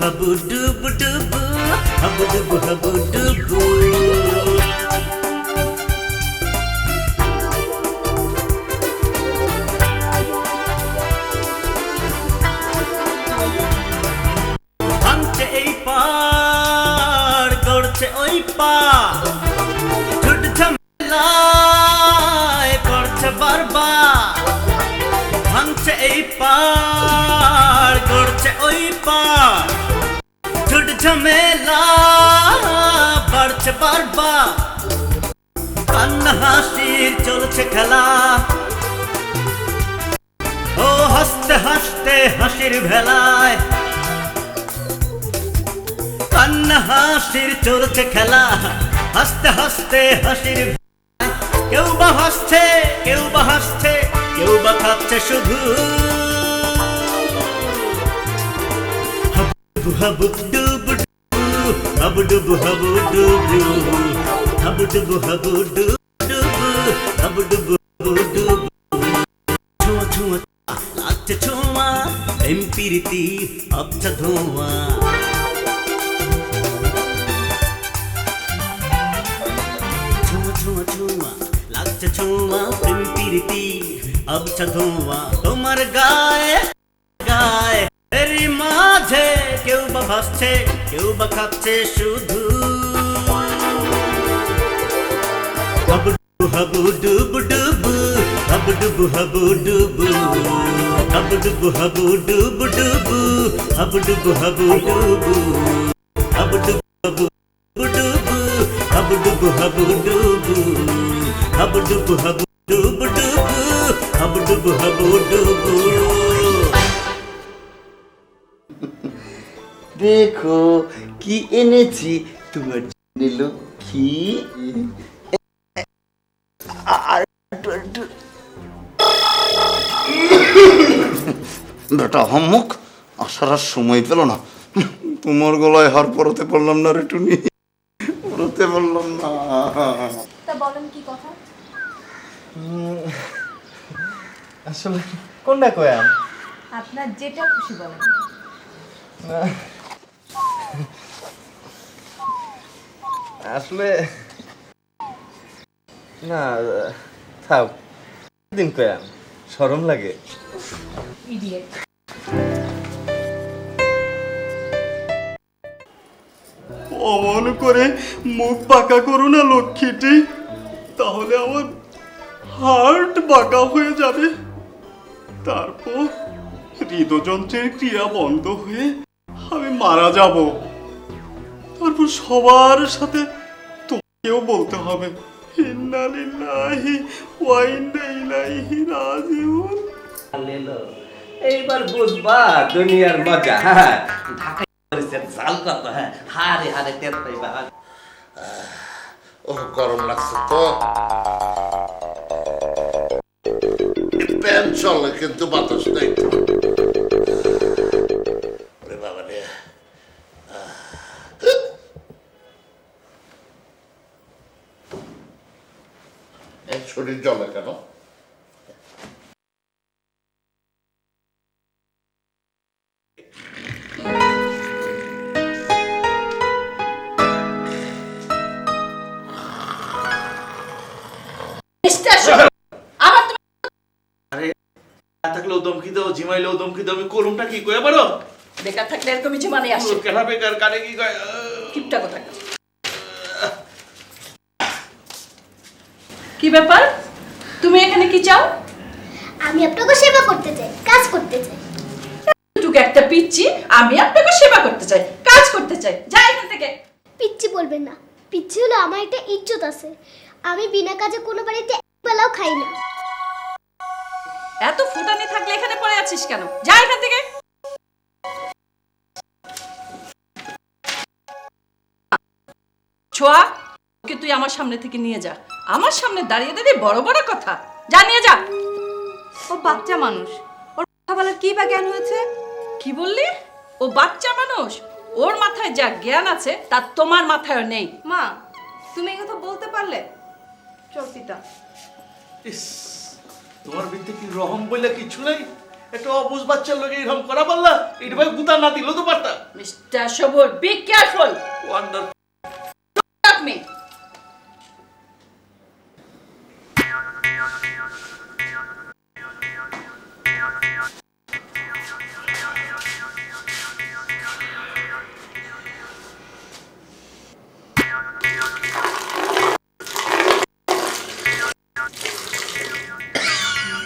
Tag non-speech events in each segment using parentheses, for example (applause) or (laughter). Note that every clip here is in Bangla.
habu dubu habu dubu habu dubu habu ঝামেলা বাড়ছে বারবার কান্না হাসির চলছে খেলা ও হাসতে হাসতে হাসির ভেলায় কান্না হাসির চলছে খেলা হাসতে হাসতে হাসির। কেউ বা হাসছে কেউ বা হাসছে কেউ বা খাচ্ছে শুধু হাবু हब डुब हब डुब हब डुब हब डुब हब डुब हब डुब छुआ छुआ लाच छुआ एम्पिरिती अब धुआ छुआ छुआ छुआ लाच छुआ एम्पिरिती अब धुआ तुमर गाय गाय কেউ বা ভাসছে, কেউ বা খাচ্ছে শুধু। হাবুডু হাবু ডুবু ডুবু হাবুডুবু। হাবু ডুবু হাবুডুবু হাবু ডুবু ডুবু হাবুডুবু। হাবু ডুবু হাবুডুবু হাবু ডুবু, হাবুডুবু হাবু ডুবু হাবুডুবু হাবু ডুবু ডুবু হাবুডুবু। হাবু ডুবু দেখো কি এনেছি তোমার জন্য লক্ষ্মী আর একটু একটু বেটা হম্মুক আসার আর সময় পেল না তোমার গলায় হার পরতে পারলাম না রে টুনি পরতে পারলাম না তা বলেন কি কথা আসলে কোনটা কয়াম আপনার যেটা খুশি বলেন। (laughs) আসলে না থাক দিন কয়াম সরম লাগে। অমন করে মুখ বাঁকা করো না লক্ষ্মীটি। তাহলে আমার হার্ট বাঁকা হয়ে যাবে। তারপর হৃদযন্ত্রের ক্রিয়া বন্ধ হয়ে আমি মারা যাব। তারপর সবার সাথে তোমাকেও বলতে হবে। ইন্না লিল্লাহি ওয়া ইন্না ইলাইহি রাজিউন। এইবার বুঝবা দুনিয়ার মজা হ্যাঁ। ঢাকায় করেছেন জাল কত হ্যাঁ। হারে হারে টের পাইবা ও গরম লাগছে তো। চলে কিন্তু বাতাস নেই শরীর জলে কেন? থাকলেও দমকি দাও ঝিমাইলেও দমকি দাও আমি করুমটা কি কয়ে পারো বেকার থাকলে এরকমই জীবনে আসে। কেনা বেকার কানে কি কয়? কিপটা কথা কি ব্যাপার? তুমি এখানে কি চাও? আমি আপনাকে সেবা করতে চাই কাজ করতে চাই। টুক একটা পিচ্ছি আমি আপনাকে সেবা করতে চাই কাজ করতে চাই। এখান থেকে। পিচ্ছি বলবেন না পিচ্ছি হলো আমার একটা ইজ্জত আছে। আমি বিনা কাজে কোনো বাড়িতে একবেলাও খাই না। এত ফুটানি থাকলে এখানে পড়ে আছিস কেন? যা এখান থেকে। ছোয়া ওকে তুই আমার সামনে থেকে নিয়ে যা। আমার সামনে দাঁড়িয়ে দাঁড়িয়ে বড় বড় কথা। যা নিয়ে যা। বাচ্চা মানুষ। ওর কথা বলার কি বা জ্ঞান হয়েছে? কি বললি? ও বাচ্চা মানুষ? ওর মাথায় যা জ্ঞান আছে তা তোমার মাথায় নেই। মা তুমি এই কথা বলতে পারলে? চল সীতা ইস, তোমার ভিতরে কি রহম বইলে কিছু নাই? একটা অবুজ বাচ্চার লোক এরকম করা পারলা এটা ভাই গুতা না দিলেও তো পারতা mister Sabur be careful wonder me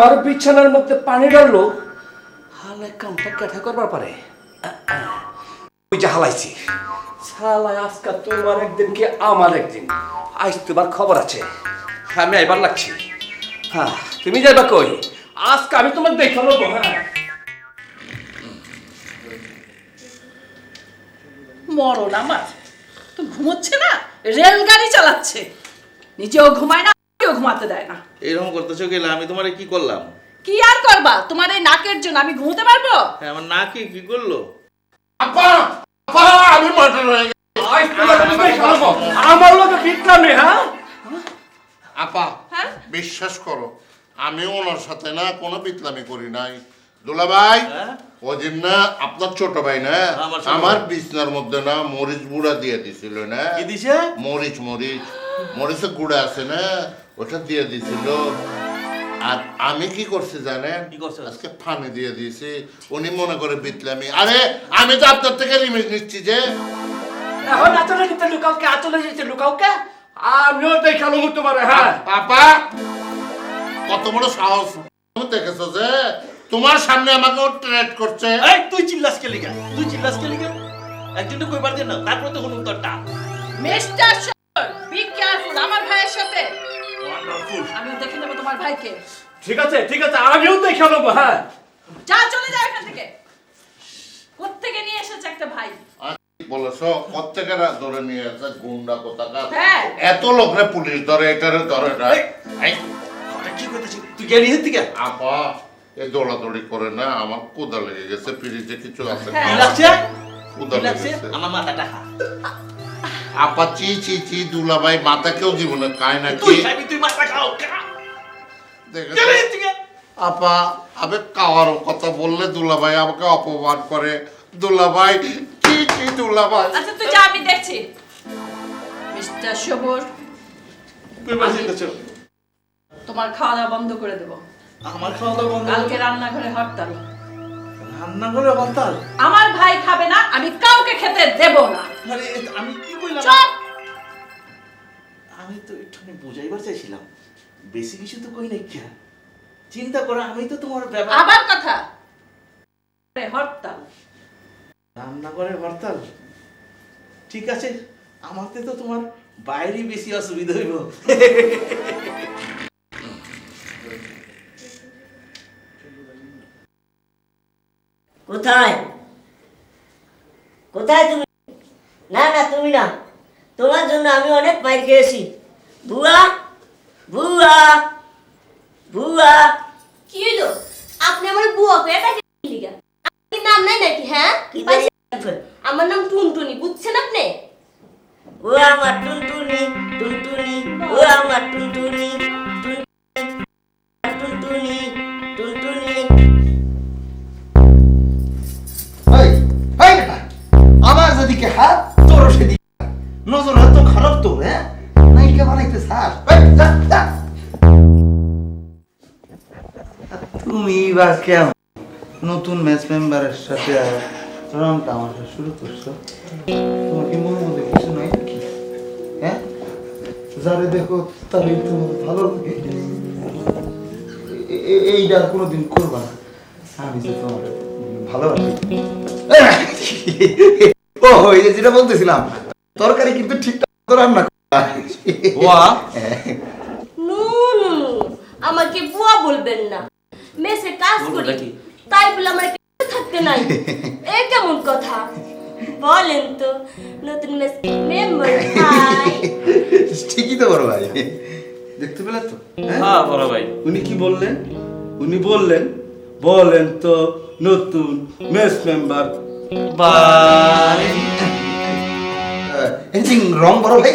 আমার বিছানার মধ্যে পানি ডাললো হালে কামটা কেঠা করবার পারে? ওই যে হালাইছি। শালা আজকা তোমার একদিন কি আমার একদিন? আজ তোমার খবর আছে। আমি আইবার লাগছি। হ্যাঁ তুমি যাইবা কই? আজকে আমি তোমার দেখে নেব হ্যাঁ। মরণ আমার। তো ঘুমোচ্ছে না? রেলগাড়ি চালাচ্ছে। নিজেও ঘুমায় না। কেউ ঘুমাতে দেয় না। এরকম করতেছো গেলে আমি তোমারে কি করলাম? কি আর করবা? তোমার এই নাকের জন্য আমি ঘুমোতে পারব? হ্যাঁ আমার না কি কি করল? আপা! আপা আমি হয়ে আমি দেখে নেব আমার লোকে বিক্রামে হ্যাঁ? আপা হ্যাঁ? বিশ্বাস করো আমি ওনার সাথে না কোনো বিতলামি করি নাই। দুলা ভাই হ্যাঁ? না আপনার ছোট ভাই না আমার। বিছনার মধ্যে না মরিচ গুঁড়া দিয়ে দিছিল না। কি দিছে? মরিচ মরিচ। মরিচের গুঁড়া আছে না ওটা দিয়ে দিছিল আর আমি কি করছি জানেন? কি করছ? আজকে ফানি দিয়ে দিয়েছি। উনি মনে করে বিতলামি। আরে আমি তো আপনার থেকে রিমিট নিচ্ছি যে। এখন আচলে লুকাওকে আচলে লুকাওকে আমিও তোমার হ্যাঁ। পাপা কত বড় সাহস। তুমি দেখেছ যে তোমার সামনে আমাকে ট্রেড করছে। এই তুই চিল্লাস কে লিগা? তুই চিল্লাস কে লিগা? একজনটা কইবার দে না তারপরে তো মিস্টার বি কেয়ারফুল ওয়ান্ডারফুল আমি দেখে নেব তোমার ভাইকে। ঠিক আছে ঠিক আছে আমিও দেখে নেব হ্যাঁ। যা চলে যা এখান থেকে। কোত্থেকে নিয়ে এসেছে একটা ভাই? বলেছ প্রত্যেকের ধরে নিয়ে গুন্ডা কোথাকার? হ্যাঁ। এত লোকরে পুলিশ ধরে এটারে ধরে না। এই, কি তুই গেলি থেকে? আপা এ দৌড়াদৌড়ি করে না আমার কোদা লেগে গেছে ফ্রিজে কিছু আছে। হ্যাঁ। কোদা লেগেছে? আমার মাথাটা আপা চি চি চি দুলাভাই মাথা কেউ জীবনে খায় তুই তুই মাথা খাও হের থেকে আপা আমি খাওয়ার কথা বললে দুলাভাই আমাকে অপমান করে। দুলাভাই চি চি দুলাভাই। আচ্ছা তুই যা আমি দেখছি। মিস্টার সবুর চাইতেছো তোমার খাওয়া দাওয়া বন্ধ করে দেবো। আমার খাওয়া দাওয়া বন্ধ কালকে রান্নাঘরে হরতাল। রান্না করে বলতাল আমার ভাই খাবে না আমি কাউকে খেতে দেব না। আরে আমি কি কইলাম? চুপ! আমি তো একটুখানি বুঝাইবার চাইছিলাম। বেশি কিছু তো কই নাই কে? চিন্তা করো আমি তো তোমার ব্যাপার আবার কথা। হরতাল। রান্নাঘরে হরতাল? ঠিক আছে আমাতে তো তোমার বাইরে বেশি অসুবিধা হইব। কোথায়? কোথায় তুমি? না না তুমি না। তোমার জন্য আমি অনেক মাইর খেয়েছি। বুয়া বুয়া বুয়া। কি হইল? আপনি আমার বুয়া কয়ে ডাকে আপনি নাম নাই নাকি হ্যাঁ? আমার নাম টুনটুনি বুঝছেন আপনি? ও আমার টুনটুনি টুনটুনি। ও আমার টুনটুনি। আমার যেদিকে হাত তোর সেদিকে। নজর তো খারাপ তো হ্যাঁ? নায়িকা বানাইতে তুমি বা কেমন নতুন ম্যাচ মেম্বারের সাথে রং তামাশা শুরু করছ? মধ্যে কিছু নাই হ্যাঁ? যারে দেখো, তারই তোমার ভালো লাগে। এইটা আর কোনোদিন করবা না। আমি যে তোমার ভালোবাসি। (laughs) ও এই যে যেটা বলতেছিলাম তরকারি কিন্তু ঠিকঠাক রান্না। বুয়া? আমাকে বুয়া বলবেন না। মেসে কাজ করি তাই বলে আমার থাকতে নাই। এ কেমন কথা? বলেন তো নতুন মেস মেম্বার হাই ঠিকই তো বড় ভাই। দেখতে পেলে তো? হ্যাঁ? হ্যাঁ বড় ভাই। উনি কি বললেন? উনি বললেন বলেন তো নতুন mess member by anything wrong বড় ভাই?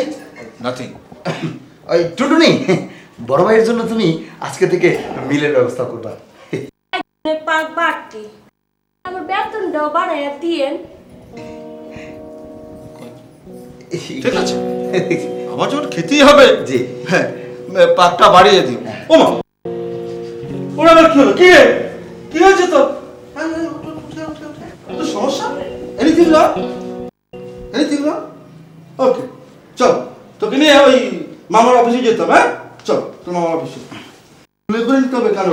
নাথিং (coughs) ওই টুটুনি (laughs) বড় ভাইয়ের জন্য তুমি আজকে থেকে মিলের ব্যবস্থা করবা। পাক বাড়তি। আমার বেতনটাও বাড়াইয়া দিয়েন। ঠিক আছে। (laughs) আমার যখন খেতেই হবে জি। হ্যাঁ পাকটা বাড়িয়ে দিও। ওমা। ওরা আবার কি হলো? কি রে? কি হয়েছে তো সমস্যা? এনিথিং না এনিথিং না ওকে চল, তোকে নিয়ে ওই মামার অফিসে যেতে হবে হ্যাঁ? চল, তোর মামার অফিসে তুমি করে নিতে হবে কেন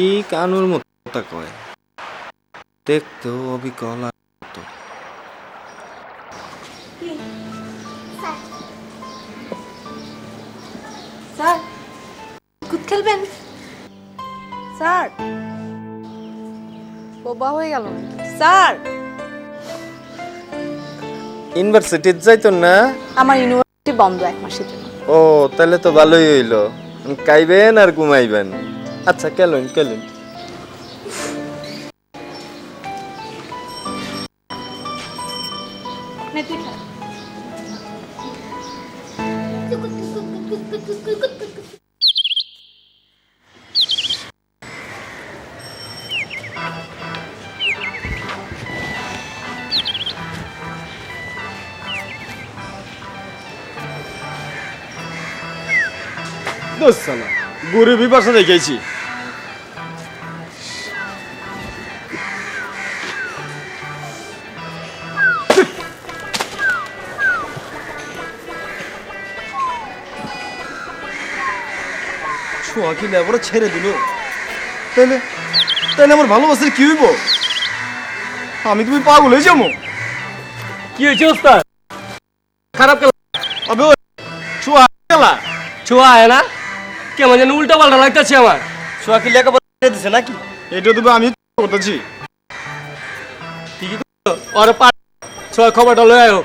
এই কানুর মতো কথা কয়। দেখতেও অবিকল মতো। স্যার। কুদ খেলবেন? স্যার। বোবা হয়ে গেল। স্যার। ইউনিভার্সিটির যাইতো না? আমার ইউনিভার্সিটি বন্ধ এক মাসের জন্য। ও তাহলে তো ভালোই হইল। খাইবেন আর ঘুমাইবেন। আচ্ছা কেলুন কেলুন নে তুই খা। দোস্ত না গরিবই বাসা দেখেছি ছোঁয়া কি লেবরে ছেড়ে দিল? তাইলে তাইলে আমার ভালোবাসার কি হইব? আমি তুমি পাগল হয়ে যাব। কি হয়েছে ওস্তাদ? খারাপ খেলা। আবে ছোঁয়া গেলা ছোঁয়া না? কেমন যেন উল্টা পাল্টা লাগতেছে আমার। ছোঁয়া কি লেখাপড়া দিছে নাকি? এটা তুমি আমি করতেছি। ঠিকই তো। ওরে পা ছোঁয়া খবরটা লয়ে আয়ো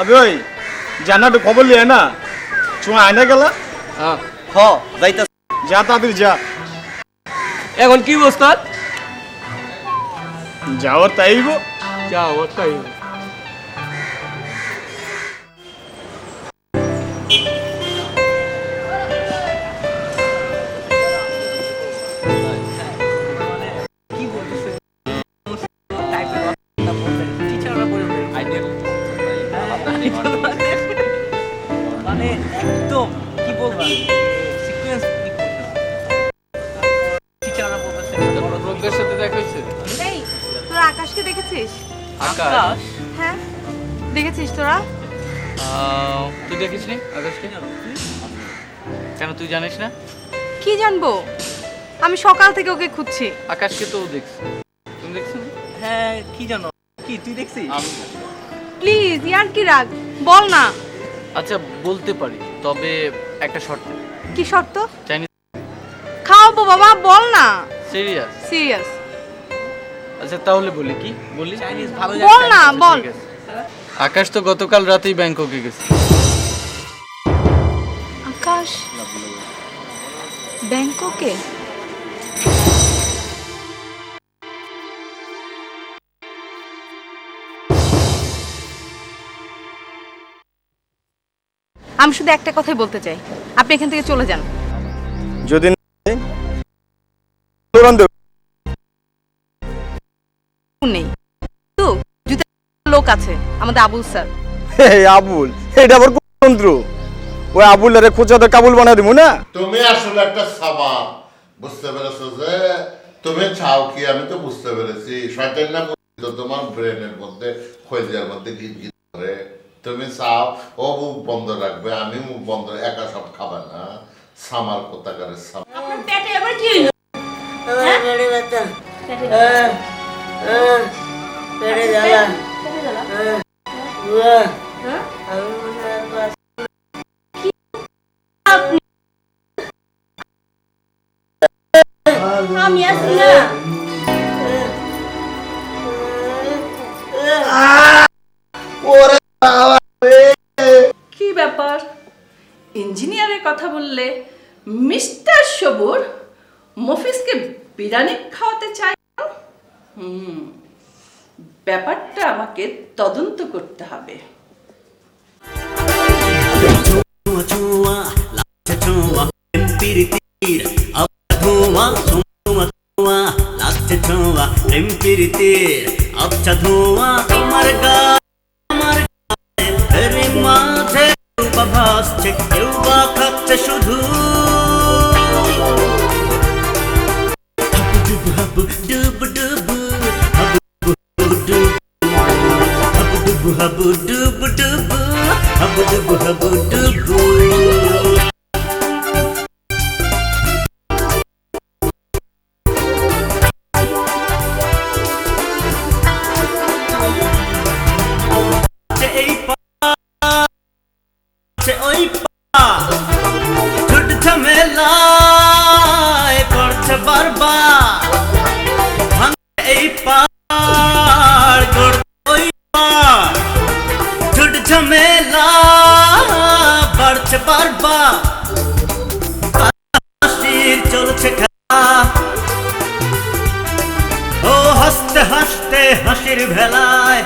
আবে ওই জানাটা খবর লিয়ে না। ছোঁয়া আয়না গেলা। হ্যাঁ। হ যাইতা যা তাড়াতাড়ি যা। এখন কি ওস্তাদ যাওয়ার তাইব যাও ওটাই মানে বলবা সিকোয়েন্স টিচাররা বলতেছে লোকদের সাথে দেখা হয়েছে? এই তোরা আকাশকে দেখেছিস? আকাশ? হ্যাঁ। দেখেছিস তোরা? তুই দেখিস নি আকাশকে? কেন তুই জানিস না? কি জানব? আমি সকাল থেকে ওকে খুঁজছি। আকাশকে তো দেখছি। তুমি দেখছ হ্যাঁ কি জানো? কি তুই দেখছিস? প্লিজ ইয়ার কি রাগ। বল না। আচ্ছা বলতে পারি। তবে একটা শর্ত। কি শর্ত? চাইনিজ খাওয়াবো বাবা বল না। সিরিয়াস সিরিয়াস আচ্ছা তাহলে বলি কি? বলি? চাইনিজ ভালো বল না বল। আকাশ তো গতকাল রাতেই ব্যাংককে গেছে। আকাশ ব্যাংককে? আমি শুধু একটা কথাই বলতে চাই। আপনি এখান থেকে চলে যান। যদি। নেই। তো যদি লোক আছে আমাদের আবুল স্যার। এই আবুল এটা আবার তন্ত্র ওই আবুলের খোঁচাতে কাবুল বানা দিব না? তুমি আসলে একটা সাবা বুঝতে পেরেছ যে তুমি চাও কি আমি তো বুঝতে পেরেছি। শয়তান না তোমার ব্রেনের মধ্যে খোঁজার মধ্যে গিট তুমি চাও ও মুখ বন্ধ রাখবে আমি মুখ বন্ধ একা সব খাবে না। সামার কোথাকারের সামা আপনার পেটে আবার কি হইল? হ্যাঁ? পেটে পেটে পেটে জ্বালা? হ্যাঁ? আমি না। কি ব্যাপার। ইঞ্জিনিয়ারের কথা বললে মিস্টার সবুর মফিজকে বিরিয়ানি খাওয়াতে চায়? হুম, ব্যাপারটা আমাকে তদন্ত করতে হবে। প্রেম প্রীতির আবছা ধোঁয়া তোমার গা মাঝে কেউ বা ভাসছে কেউ বা খাচ্ছে শুধু হাবু ডুবু ডুবু